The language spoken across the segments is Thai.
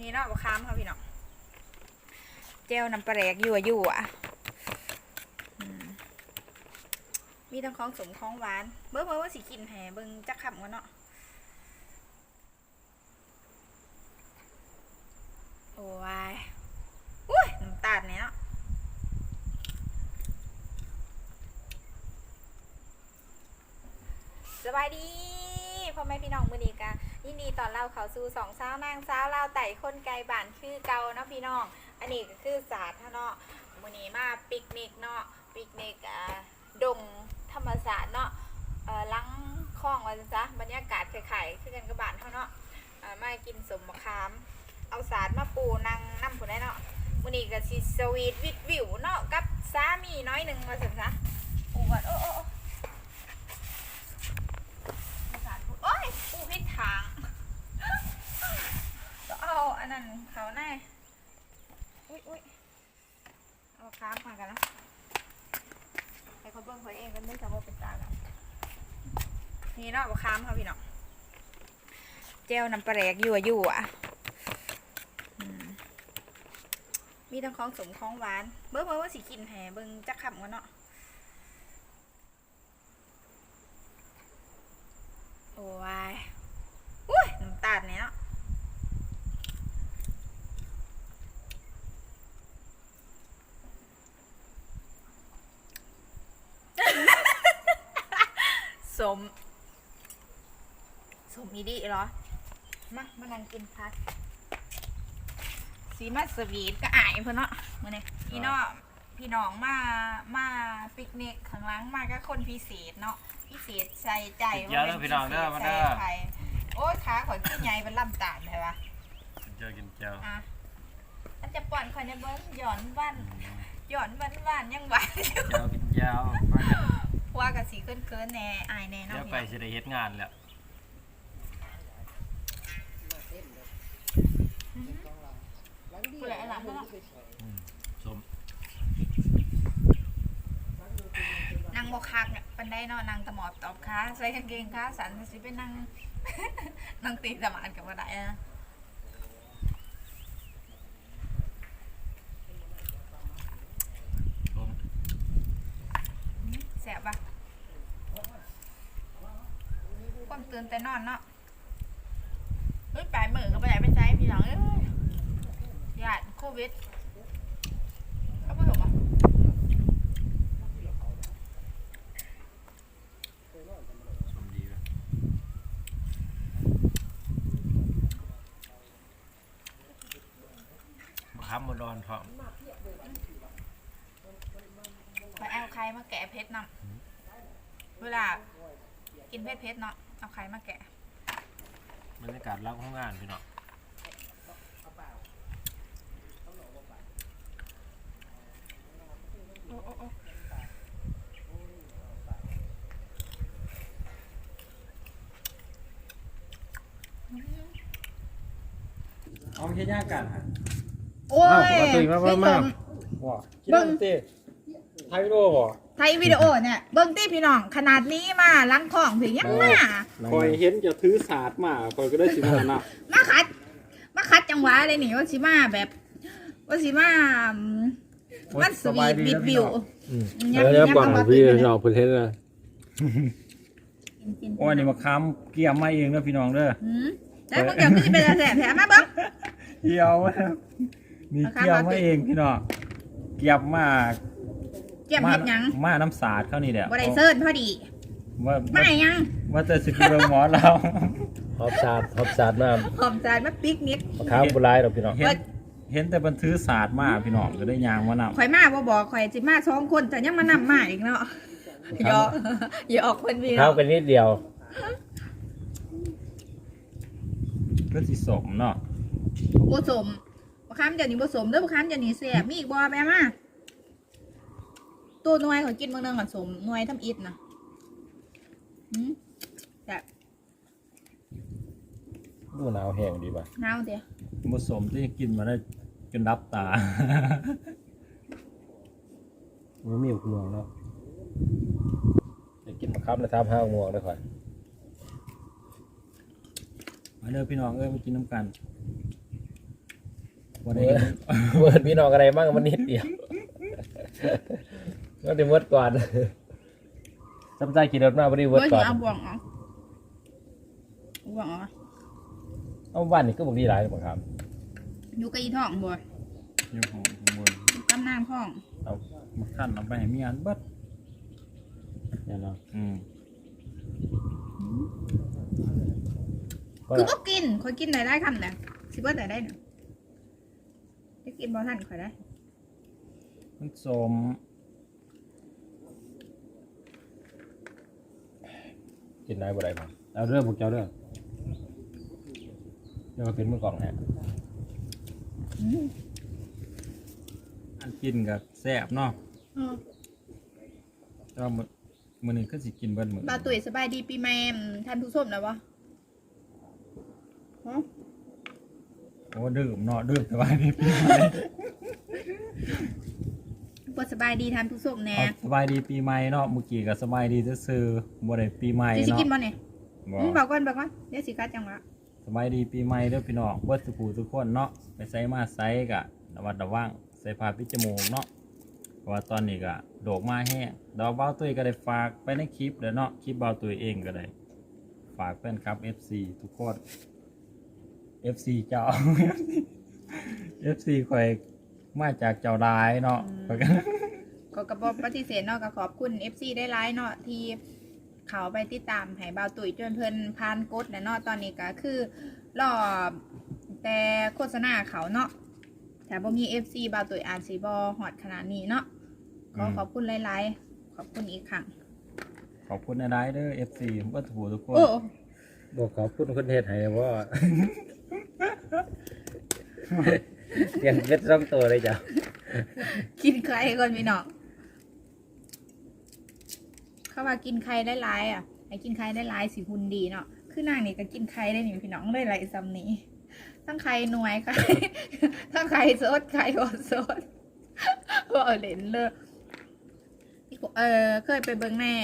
นี่เนาะบะคามค่ะพี่น้องเจลน้ำปลาแหลกยั่วยั่วอืมมีทั้งของสมของหวาน เบิ้งเบิ้งว่าสิกินแห่เบิ้งจักขับกันเนาะโอ้ยอุ้ยน้ำตาลเนี่ยเนาะสบายดีพ่อแม่พี่น้องมือนี้กะ ยินดีตอนเราเขาสู่สองสาวนางสาวเราไต่คนไกลบ้านคือเก่าเนาะพี่น้อง อันนี้ก็คือศาสตร์เนาะมือนี้มาปิกนิกเนาะปิกนิกอ่าดงธรรมศาสตร์เนาะเอ่อลังคลองว่าซะบรรยากาศคล้ายๆคือกันกับบ้านเขาเนาะเอ่อมากินสมมะขาม เอาศาสตร์มาปูนั่งน้ำผุนได้เนาะมือนี้ก็สิสวีทวิดวิวเนาะกับสามีน้อยหนึ่งว่าสั่นซะโอ้โอ้สาธุโอ้ยปูพิษทาง ก็เอาอันเขาแน่อุ้ยอุ้ยเอาค้างมากันนะให้เขาเบิ่งเขาเองกันไม่สามารถเป็นตาแล้วนี่เนาะเอาค้างค่ะพี่เน้องเจลน้ำปลาแหลกยั่วยั่วอืมมีทั้งของสมของหวาน เบิ่งเบิ่งว่าสิกินแห่เบิ่งจักขับกันเนาะโอ้ยอุ้ยน้ำตาลเนี่ยเนาะ สม สมอีดีเหรอ มามานั่งกินพักสีมาสวีทก็อายเพื่อนเนาะมื่อนี้พี่น้องพี่น้องมามาปิกนิกข้างหล่างมาก็คนพิเศษเนาะพิเศษใส่ใจเดี๋ยวเด้อพี่น้องเด้อมาเด้อใส่ไข่โอ้ยขาข่อยขึ้นใหญ่เป็นลำตาลใช่ปะเจอกินเจียวอะมันจะป่อนข่อยในเบิ้งหย่อนบ้านหย่อนบ้านบ้านยังหวานอยู่เจียวกินเจีย วว่ากับสีเคินเคินๆแน่อายแน่เดี๋เนาะยวไปสิได้เฮ็ดงานแล้วผู้ใดหลังเนาะสมนางบกคักเนี่ยเป็นได้เนาะนางตะหมอบตอบค้าใส่กางเกงขาสันสิเป็นนาง นางตีสมานกับว่าได้นะ สม แสบปะความ ตื่นแต่นอนเนาะเอ้ยปลายมือก็ไปไหนไปใช้พี่หลังเอ้ยญาติโควิดก็ไม่ถูกอะสมดีเว้ยมะขามบดอนพร้อมไปเอาใครมาแกะเพชรนำเวลากินเพชรเพชรเนาะ เอาใครมาแกะบรรยากาศรับของงานพี่น้องโอ้โอ้โอ้เอาเฮ็ดยากกันฮะโอ้ยปกติมาพี่มาสมว่าคิดเบิ่ว่างเต้ ไทยวิดีโอบ่ไทยวิดีโอเนี่ยเบิ้งตี้พี่น้องขนาดนี้มาล้างของถึงยังมาคอยเห็นจะถือศาสตร์มาคอยก็ได้สิมานะมาคัดมาคัดจังหวะเลยนี่ว่าสิมาแบบว่าสิมาอืมมันสวีทวิดวิวเดี๋ยวจะปังพี่น้องเพิ่นเฮ็ดนะกินๆโอ้ยนี่มาค้ำเกี่ยมมาเองนะพี่น้องเด้อหืมแล้วมึงเดี๋ยวก็จะเป็นอะไรแผลมาเบิ้งเกี่ยวมานี่มาค้ำเกี่ยวมามาติเองพี่น้องเกี่ยมมา เจียมเฮ็ดหยังมาน้ำสาดเข้านี่แหละบ่ได้เซิร์นพอดีว่าไม่ยังว่าแต่สิไปเบิ่งหมอเราฮอบซาดฮอบซาดน้หอมจานมาปิกนิกำมะขามโบราณดอกพี่น้องเห็นเห็นแต่บันทึกศาสตร์มาพี่น้องก็ได้ยางมานำข่อยมาบ่บอกข่อยสิมาสองคนแต่ยังมานำมาอีกเนาะอย่าอย่าออกคนพี่ข้าเนาะวกันนิดเดียวก็สิสมเนาะบ่สมบ่ค้ามเดี๋ยวนี้บ่สมเด้อบ่ค้ามเดี๋ยวนี้แซ่บมีอีกบ่แม่มา ตัวหน่วยข่อยกินมื้อนึงก่อนสมหน่วยทำอิฐนะหืมแซ่บดูหนาวแห้งดีป่ะหนาวเด้อผสมที่กินมาได้จนรับตา มันมีอุกม่วงเนาะจะกินมะขามแล้วทำห้างม่วงได้ค่อยมาเด้อพี่น้องเอ้ยมากินน้ำกันบ่ได้เวิร์ดพี่น้องอะไรบ้างมันนิดเดียว ก็ได้เวิร์ดก่อนจำใจขี่รถมาบ่ได้เวิร์ดเฮ้ยก่อน เอาบ่วงออกบ่วงออกเอาบ้านนี่ก็บ่ดีหลายบ่ครับ อยู่กับอีท้องบ่อยู่ของข้างบนกำนางท้องเอามาขั้นเอาไปให้เมียนเบิดเนี่ยเนาะอืมก็คือบ่กินข่อยกินได้ได้คำน่ะสิบ่ได้ได้น่ะจะกินบ่ทันข่อยได้ มันสม กินได้บ่ได้บ่เอาเรื่องพวกเจ้าเรื่องเดี๋ยวมาเป็นมือกล่องแฮะอืมอันกินกับแซ่บเนาะเออแต่ว่ามื้อมื้อนี้คือสิกินเบิดมื้อบ่าวตุ๋ยสบายดีปีใหม่อืมท่านผู้ชมนะบ่ฮะโอ้ดื่มเนาะดื่มแต่ว่านี่ปีใหม่ บ่สบายดีท่านผู้ชมแน่เอาสบายดีปีใหม่เนาะเมื่อกี้ก็สบายดีซื่อๆบ่ได้ปีใหม่สิสิเนาะกินบ่เนี่ยบ่อืมบอกก่อนบอกก่อนเดี๋ยวสิกัดจังหวะสบายดีปีใหม่เด้อพี่น้องเบิดสุขูทุกคนเนาะไปไสมาไสกะระวัดระวังใส่ผ้าปิดจมูกเนาะเพราะว่าตอนนี้ก็โดกมาแห้งดอกเบ้าตุ้ยก็ได้ฝากไปในคลิปแล้วเนาะคลิปเบ้าตุ้ยเองก็ได้ฝากแฟนคลับ FC ทุกคน FC เจ้า FC คอย มาจากเจ้าร้ายเนาะข้อยก็ก็กระบอกปฏิเสธเนาะก็ขอบคุณ FC ได้ไลน์เนาะที่เขาไปติดตามให้บ่าวตุ๋ยจนเพิ่นพานกดนะเนาะตอนนี้ก็คือรอแต่โฆษณาเขาเนาะแต่บ่มี FC บ่าวตุ๋ยอ่านสิบ่ฮอดขนาดนี้เนาะขออืมขอบคุณหลายๆขอบคุณอีกครั้งขอบคุณนะได้เด้อ FC เบิดสุขูทุกคน โอ้บอกขอบคุณคนเฮ็ดให้ว่า ยังเม็ดร่องตัวเลยจ้ะกินไข่ก่อนพี่น้องเขาว่ากินไข่ได้หลายอะไอ้กินไข่ได้หลายสิหุ่นดีเนาะคือนางนี่ก็กินไข่ได้หนี่พี่น้องได้หลายซ้ำนี้ทั้งไข่หน่วยไข่ทั้งไข่สดไข่บดสดก็เอาเล่นเลยเออเคยไปเบิ่งแม่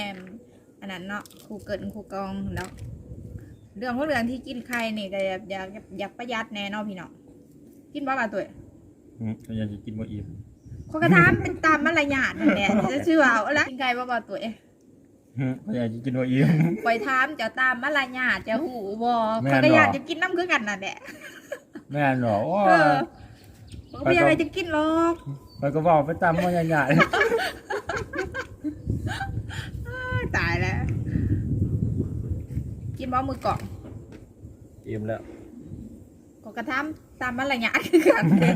อันนั้นเนาะครูเกิดครูกองแล้วเรื่องของเรื่องที่กินไข่นี่ก็อยากอยากอยากประหยัดแน่นาะพี่น้อง กินบ่ล่ะตัวอืมก็ยังจะกินบ่อิ่มเขาก็ถามเป็นตามมารยาทนั่นแหละจะชื่อว่าเอาละกินไก่บ่บ่ตัวเองอืมก็ยังจะกินบ่อิ่ม ปล่อยถามเจะตามมารยาทเจะหูบ่แม่นเขาบ่ก็อยากจะกินน้ำคือกันนั่นแหละแม่นเหรอโอ้เออเขาก็มีอะไรจะกินหรอกไปก็บอกไปตามมันใหญ่อ้ายตายแล้ว กินบ่มือกล่องอิ่มแล้วก็กระทำ ตามมารยาทคือกันเด้อ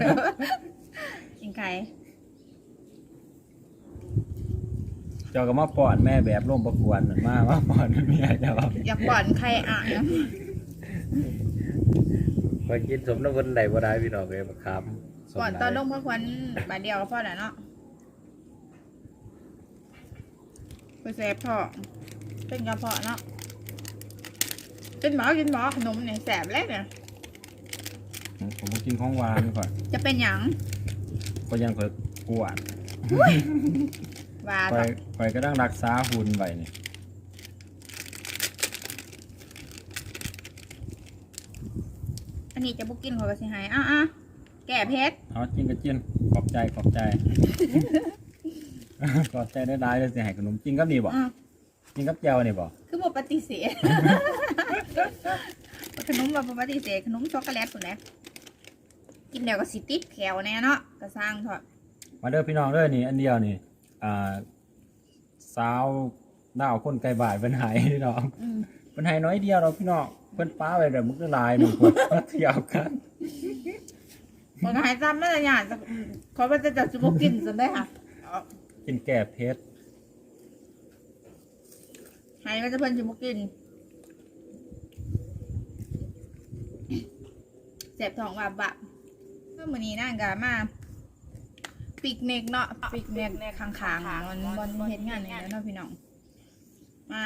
กินไก่ๆเจ้าก็มาป้อนแม่แบบร่มประกวนนั่นมามาป้อนเมียเจ้าอยากป้อนไข่อ่างนะพอกินสมน้ำมันไหนบ่ได้พี่น้องเลยมาค้ำสมก่อนได้ตอนลงเพื่อควันบาทเดียวก็พอแล้วเนาะไปเซฟท้องเป็นกระเพาะเนาะเป็นหมอกินหมอขนมเนี่ยแสบเลยเนี่ย ผมมากินของหวานก่อนจะเป็นหยังก็ยังคอยกวนว่าคอต่ยคอยก็ต้องรักษาหุ่นไว้นี่อันนี้จะบุกินขอยก็สิใหายอะอะแก่เพชรเอากินก็กินขอบใจขอบใจ ขอบใจได้ได้เลยสิให้ขนมกินกับนี่บ่อะกินกับเจียวนี่บ่คือบ่ปฏิเสธ ขนมแบบบ่ปฏิเสธขนมช็อกโกแลตคนแหละ กินเดี๋ยวก็สิติดแขวแน่เนาะก็สร้างเถอะมาเด้อพี่น้องเด้อนี่ อันเดียวนี่อ่าสาวดาวคนไกลบ่ายเป็นหายพี่น้องอืมเป็นหายน้อยเดียวเราพี่น้องเพิ่นป้าไปแบบมุกละลายหนึ่งคนมาเที่ยวกันมันก็หายซ้ำไม่ละอย่างขอว่าจะจัดจุบกินจนได้ค่ะเอากินแก่เพชรหายมันจะเพิ่นจุบกินเจ็บท้องว่าบะ ก็มื้อนี้นั่งกะมาปิกเนกเนาะปิกเนกข้างๆมันบนเฮ็ดงานนี่แหล้วเนาะพี่น้อง มา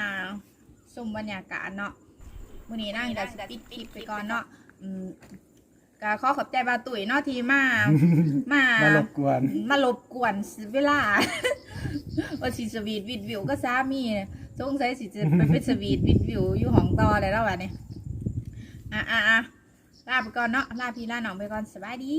ชมบรรยากาศเนาะมื้อนี้นั่งจะปิดคลิปไปก่อนเนาะอืมก็ขอขอบใจบาตุ๋ยเนาะที่มา มามารบกวน มารบกวนเวลาว่าสิสวีทวิดวิวก็สามีสงสัยสิจะไปเป็นสวีทวิดวิวอยู่ห้องต่อเลยแล้ววะเนี่ยอะอะอะ ลาไปก่อนเนาะลาพี่ลาน้องไปก่อนสบายดี